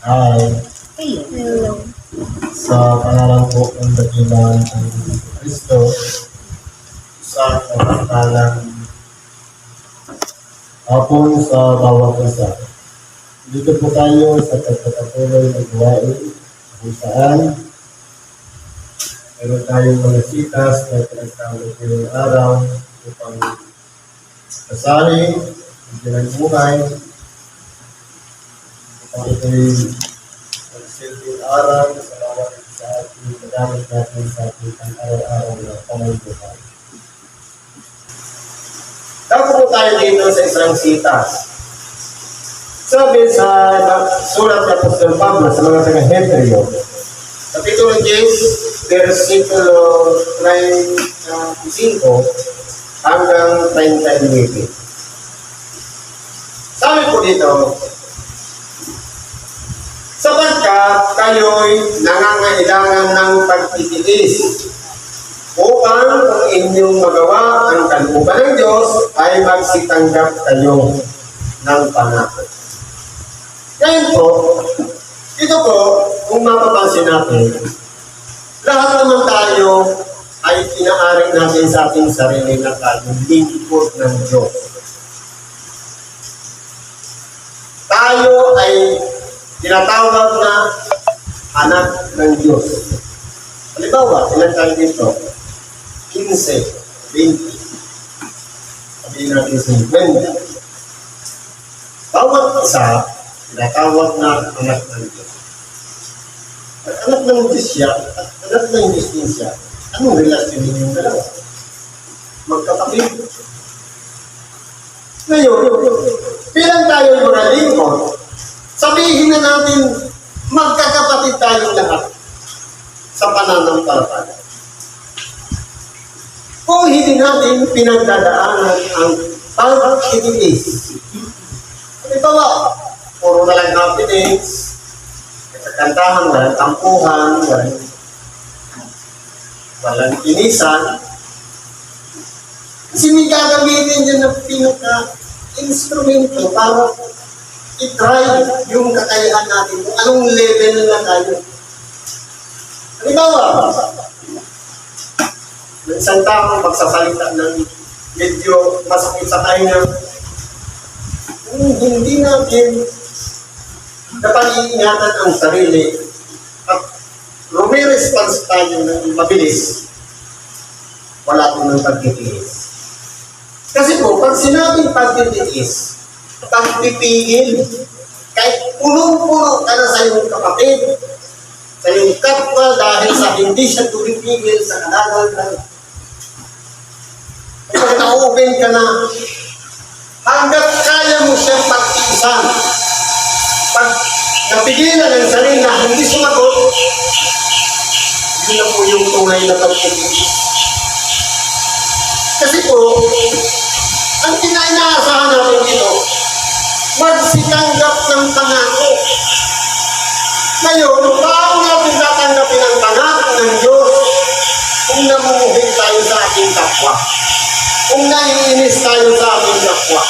Hi. Hello. Sa pangalan po ng dakilan ng Kristo, sa kapangalan hapon sa bawat isa. Dito po tayo sa pagpapatuloy ng gawain kung saan meron tayong mga sitas na pinagtawag ngayong araw upang kasali, bigyan upang ito'y magsilbing aral sa bawat isa sa ating sa ating pang-araw-araw na. Tapos po tayo dito sa isang sitas. Sabi sa sulat ng Apostol Pablo sa mga taga-Hebreo, Kapitulo 10, versikulo 35 hanggang 39. Sabi po dito, sapagkat kayo'y nangangailangan ng pagtitiis upang ang inyong magawa ang kalooban ng Diyos ay magsitanggap kayo ng pangako. Ngayon po, ito po, kung mapapansin natin, lahat naman tayo ay pinaaring natin sa ating sarili na tayo lingkod ng Diyos. Tayo ay tinatawag na anak ng Diyos. Halimbawa, ilan tayo dito? 15, 20, sabihin natin 50. Bawat isa, tinatawag na anak ng Diyos. At anak ng Diyos siya, at anak ng Diyos din siya, anong relasyon ninyong dalawa? Magkapatid. Ngayon, bilang tayo yung mga lingkod, sabihin na natin, magkakapatid tayong lahat sa pananampalataya. Kung hindi natin pinagdadaanan ang pag-ibigis, halimbawa, puro na lang happiness, kakantahan, walang tampuhan, walang, walang inisan, kasi may gagamitin dyan ng pinaka-instrumento para i-try yung kakayahan natin kung anong level na tayo. Halimbawa, may isang tao magsasalita ng medyo masakit sa tayo kung hindi natin napag-iingatan ang sarili at rumiresponse tayo ng mabilis, wala po ng pagtitiis. Kasi po, pag sinabing pagtitiis, kang pipigil. Kahit punong-puno ka na sa iyong kapatid, sa iyong kapwa dahil sa hindi siya tumipigil sa kalagal ng Kapag na-open ka na, hanggat kaya mo siyang pag-iisan, pag napigilan ang sarili na hindi sumagot, yun na po yung tunay na pagpipigil. Kasi po, ang kinainaasahan natin dito, magsitanggap ng pangako. Ngayon, paano natin tatanggapin ang pangako ng Diyos kung namumuhin tayo sa ating kapwa? Kung naiinis tayo sa ating kapwa?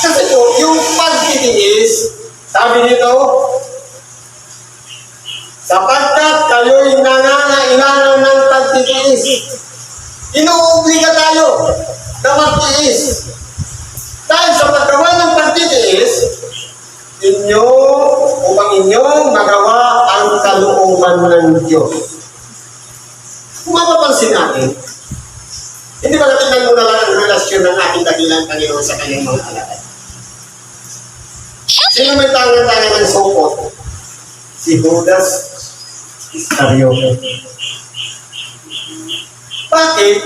Kasi po, yung pagtitiis, sabi dito, sapagkat kayo'y nangangailangan ng pagtitiis, inuobliga tayo na magtiis. Dahil sa paggawa ng pagtitiis, inyo upang inyong magawa ang kalooban ng Diyos. Kung mapapansin natin, hindi ba natin muna lang ang relasyon ng ating dakilang Panginoon sa kanyang mga alagad? Sino may tangan-tangan ng sopot? Si Judas Iscariote. Bakit?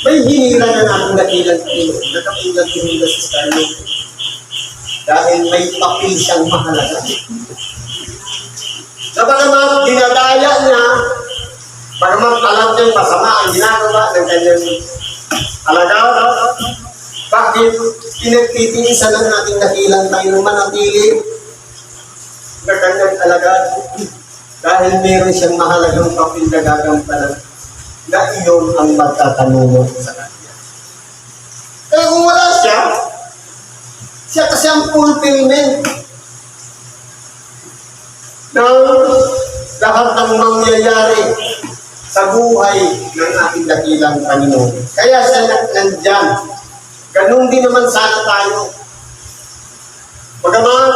May hinira na natin dakilang Panginoon na katulad ni Judas Iscariote. Dahil may papel siyang mahalaga. Na bagamat dinadaya niya, bagamat alam niyang masama ang ginagawa ng kanyang alagad, bakit pinagtitiisan ng ating dakilang Panginoon manatili na kanyang alagad? Dahil meron siyang mahalagang papel na gagampanan na iyon ang magtatanungo sa kanya. Kaya kung wala siya, Siya kasi ang fulfillment ng lahat ng mangyayari sa buhay ng ating dakilang Panginoon. Kaya siya na- nandyan. Ganun din naman sana tayo. Bagaman,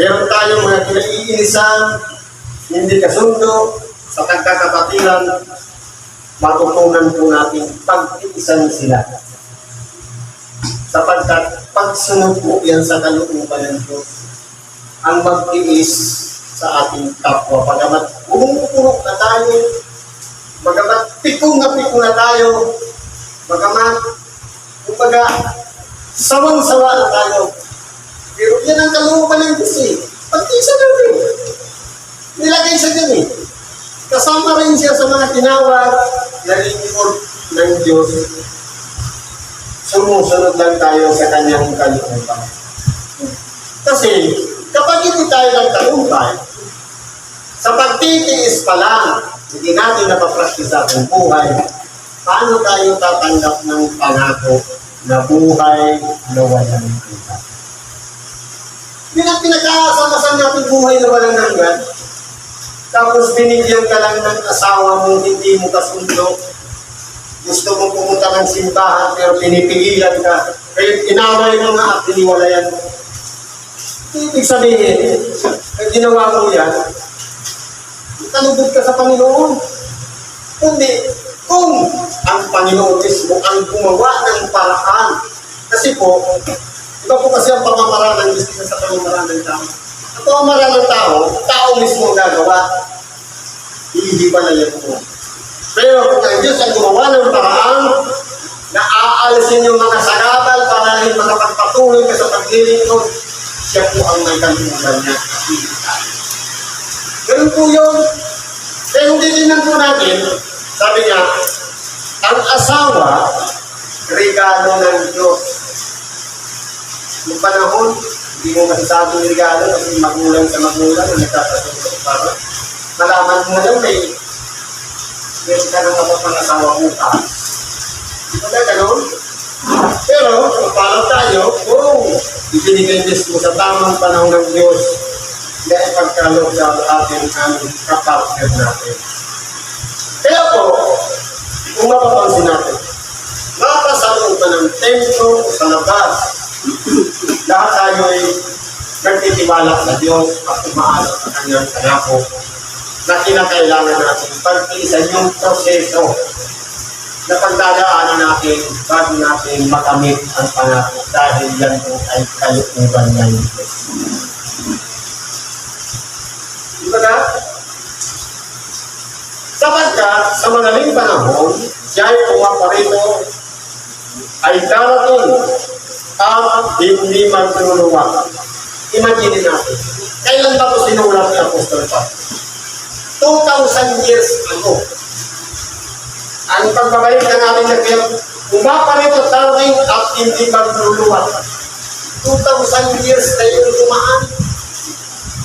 meron tayong mga kinaiinisan, hindi kasundo, sa pagkakapatiran, matutunan po natin pag-iisan sila. Sapagkat pagsunod po yan sa kalooban ng Diyos, ang magtiis sa ating kapwa. Bagamat pumupurok na tayo, bagamat pikong na pikong na tayo, bagamat, kumbaga, sawang-sawa na tayo. Pero yan ang kalooban ng Diyos eh. Pagtiisan natin. Nilagay sa dyan eh. Kasama rin siya sa mga tinawag na lingkod ng Diyos. Sumusunod lang tayo sa kanyang kalooban. Kasi kapag hindi tayo nagtagumpay, sa pagtitiis pa lang, hindi natin napapraktis sa ating buhay, paano tayo tatanggap ng pangako na buhay na walang hanggan? Hindi na pinagkakasamasan natin buhay na walang hanggan. Tapos binigyan ka lang ng asawa mo, hindi mo kasundo. Gusto mo pumunta ng simbahan pero pinipigilan ka. Kaya inaway mo nga at tiniwalayan mo. Ibig sabihin, pag ginawa mo yan, kalugod ka sa Panginoon. Kundi, kung ang Panginoon mismo ang gumawa ng paraan. Kasi po, iba po kasi ang pamamaraan ng Diyos sa pamamaraan ng tao. Pamamaraan ng tao, tao mismo ang gagawa. Hindi ba na yan po? Pero kung ang Diyos ang gumawa ng paraan, na aalisin yung mga sagabal para rin makapagpatuloy ka sa paglilingkod, siya po ang may kalungan niya. Ganun po yun. Kaya kung titignan po natin, sabi niya, ang asawa, regalo ng Diyos. Yung panahon, hindi mo masasabing regalo kasi magulang sa magulang na nagkakasabot para malaman mo lang may meron ka ng mapapangasawa mo ka. Di ba ganun? Pero, kung paano tayo, kung ibinigay Diyos mo sa tamang panahon ng Diyos, na ipagkaloob sa atin ang kapartner natin. Kaya po, kung mapapansin natin, nasa sa loob ng templo sa labas, lahat tayo ay nagtitiwala sa Diyos at umaasa sa kanyang pangako na kinakailangan natin pagtiisan yung proseso na pagdadaanan natin bago natin makamit ang pangako dahil yan po ay kalooban ng Diyos. Di ba na? Sapagkat sa madaling panahon, siya ay pumaparito ay darating at hindi magtulungan. Imagine natin, kailan ba ito sinulat ni Apostol Pablo? 2,000 years ago. Ang pagbabalik ng ating nagkaya, pumaparito darating at hindi magtulungan. 2,000 years na yung dumaan.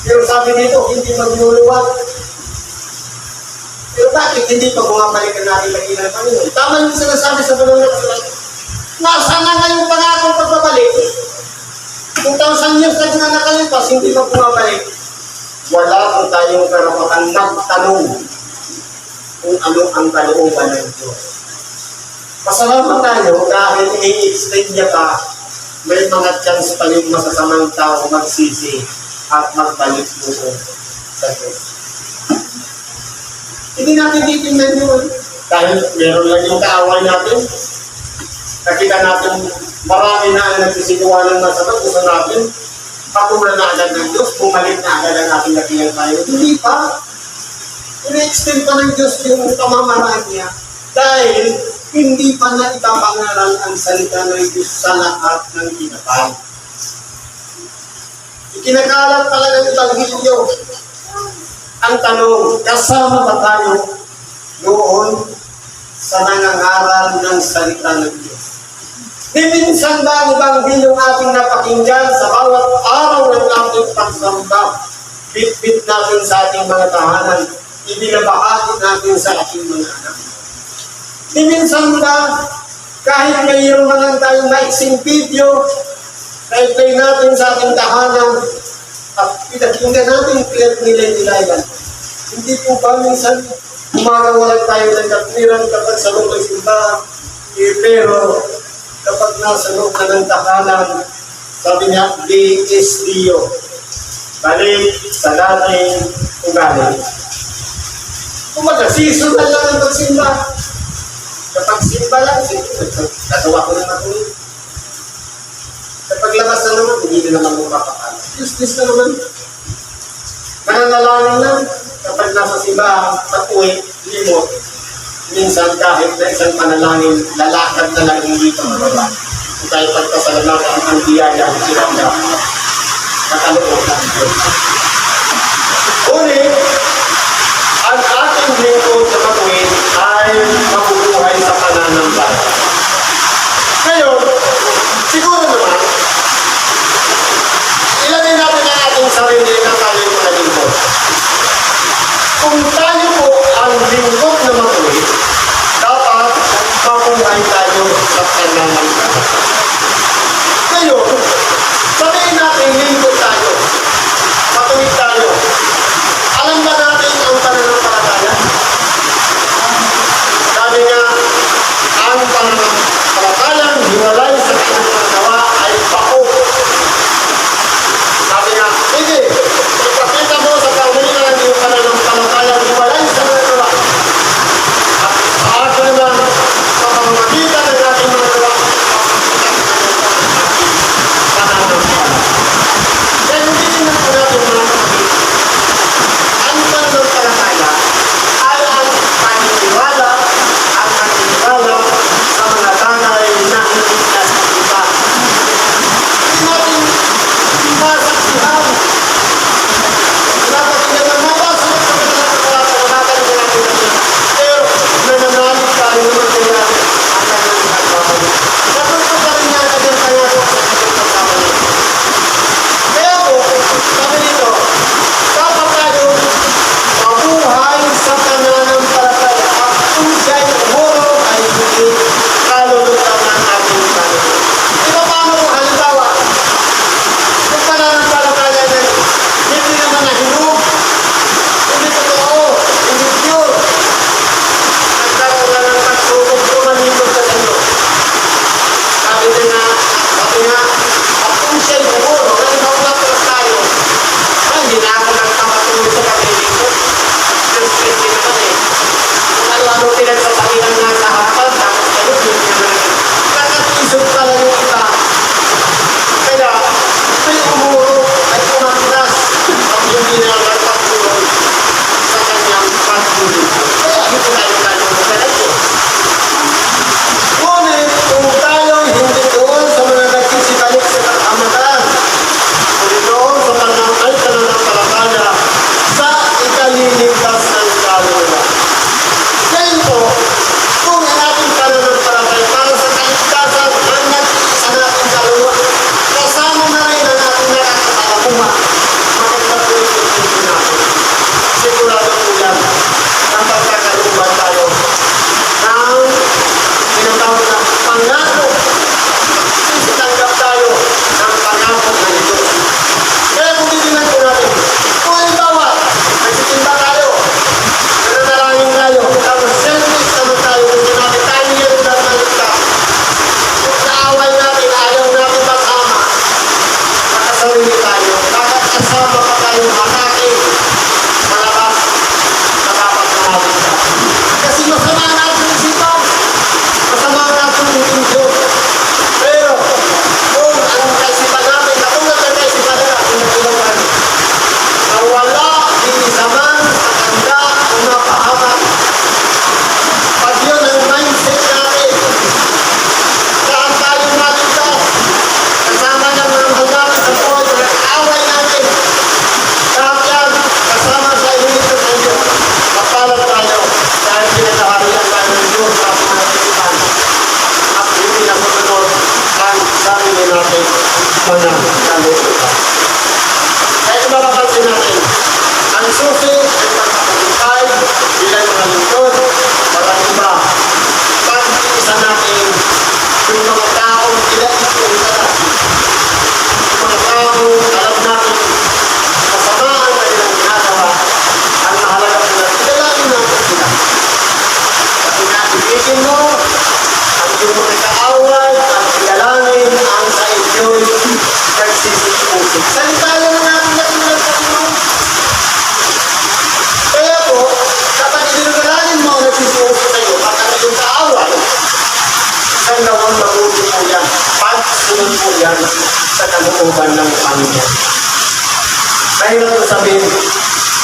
Pero sabi dito, hindi magluluwag. Pero bakit hindi pa bumabalik ang ating dakilang Panginoon? Tama yung sinasabi sa balong na. Nasa na nga yung pangakong pagbabalik? 2,000 years na na nakalipas, hindi pa bumabalik. Wala po tayong karapatan magtanong kung ano ang kalooban ng Diyos. Pasalamat tayo dahil i-extend niya pa, may mga chance pa yung masasamang tao magsisi at magbalik doon sa Diyos. Hindi natin titingnan yun. Dahil meron lang yung kaaway natin. Nakita natin marami na ang nagsisigawa ng masama. Gusto natin patulan na agad ng Diyos. Bumalik na agad ang ating nakilang tayo. Hindi pa. I-extend pa ng Diyos yung pamamaraan niya. Dahil hindi pa na ipapangaral ang salita ng Diyos sa lahat ng kinatay. Ikinakalat pala ng Ebanghelyo ang tanong, kasama ba tayo noon sa nangangaral ng salita ng Diyos? Diminsan ba ang Ebanghilyong ating napakinggan sa bawat araw ng ating pagsamba? Bitbit natin sa ating mga tahanan, ibinabahagi natin sa ating mga anak. Diminsan ba kahit mayroon man lang tayong maiksing video, na-play natin sa ating tahanan at pinakinggan natin clip ni Lady Lailan. Hindi po ba minsan umarawalan tayo ng katwiran kapag sa loob ng simbahan, eh, pero kapag nasa loob ka ng tahanan, sabi niya, DSDO. Balik sa dating ugali. Kumaga, seasonal lang ang pagsimba. Kapag simba lang, sige, nagawa ko naman ko. Kapag labas na naman, hindi na naman mapapakala. Useless na naman. Nananalangin lang. Kapag nasa simbahan, pag-uwi, limot, minsan kahit na isang panalangin, lalakad na lang hindi ito mababa. Dahil pagkasalamatan ang biyaya ang sinanda, nakaloob ng Diyos. Ngunit, ang ating lingkod na matuwid ay mabubuhay sa pananambahan. Ngayon, Stop na lang. Panginoon ang iyong mga kaaway, ang pinalangin, ang sa iyo'y pagsisipusin. Salita lang natin na pinag Panginoon. Kaya po, kapag ilinalangin mo na sisipusin kayo at ang iyong kaaway, isang nawang mabuti po yan. Pagsunod po yan sa kalooban ng Panginoon. Mahirap ko sabihin,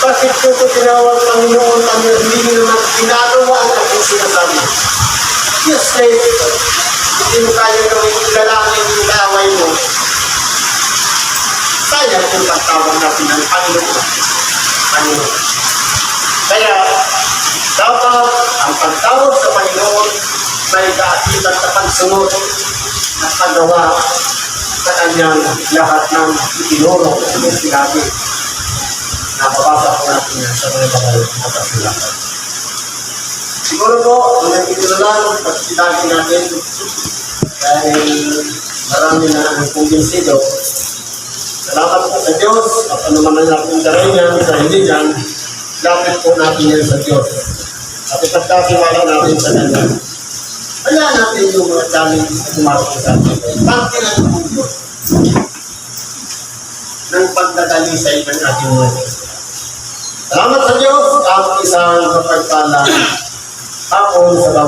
bakit ko ito tinawag Panginoon ang hindi nyo naman ginagawa ang aking sinasabi? Yes, Lord, hindi mo kaya gawin ilalangin yung kaaway mo. Sayang kung pagtawag natin ng Panginoon. Panginoon. Kaya, dapat ang pagtawag sa Panginoon may kaakibat sa pagsunod at paggawa sa kanyang lahat ng itinuro ng sinabi. Napabasa po natin yan sa mga banal na kasulatan. Siguro po, ang nagtitulo lang, pagkitagi natin, dahil marami na ang kumbinsido. Salamat po sa Diyos, at ano man ang ating karanyan sa hindi dyan, lapit po natin yan sa Diyos. At ipagkatiwala natin sa Kanya. Kaya natin yung mga daming tumarap sa atin. Lang po Diyos ng pagdadalisay ng ating mga. Salamat sa Diyos at isang mapagpala tapon sa.